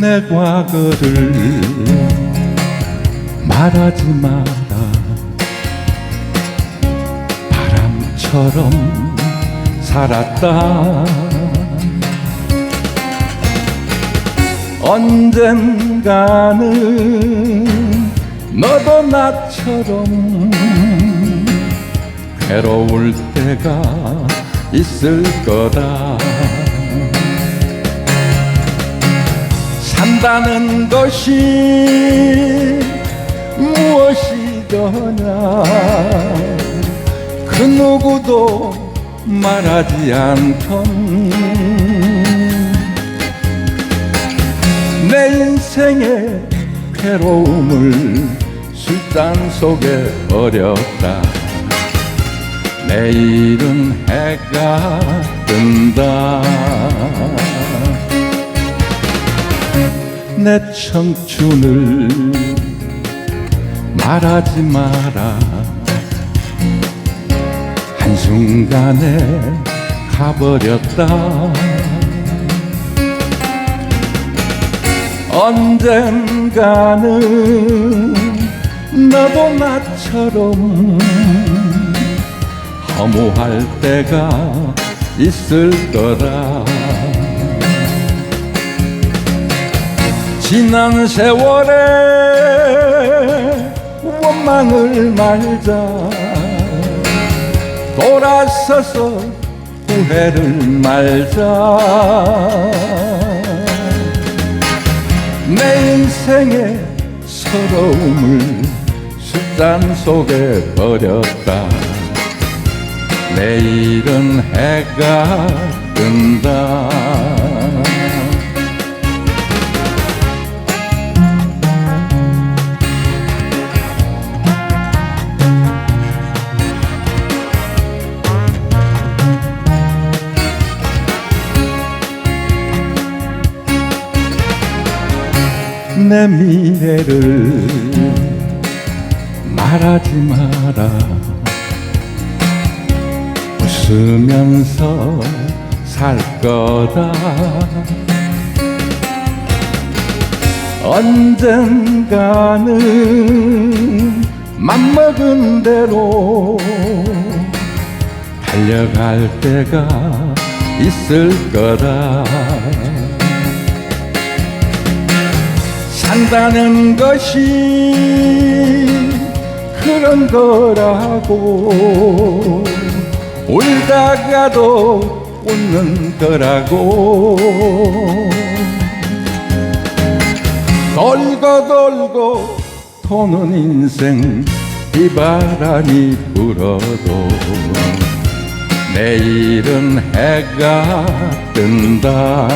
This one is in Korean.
내 과거를 말하지 마라. 바람처럼 살았다. 언젠가는 너도 나처럼 괴로울 때가 있을 거다 산다는 것이 무엇이더냐? 그 누구도 말하지 않던 내 인생의 괴로움을 술잔 속에 버렸다. 내일은 해가 뜬다 내 청춘을 말하지 마라. 한순간에 가버렸다. 언젠가는 너도 나처럼 허무할 때가 있을 거라 지난 세월에 원망을 말자. 돌아서서 후회를 말자. 내 인생의 서러움을 술잔 속에 버렸다. 내일은 해가 뜬다 내 미래를 말하지 마라. 웃으면서 살 거다. 언젠가는 맘먹은 대로 달려갈 때가 있을 거다 산다는 것이 그런 거라고. 울다가도 웃는 거라고. 돌고 돌고 도는 인생 비바람이 불어도 내일은 해가 뜬다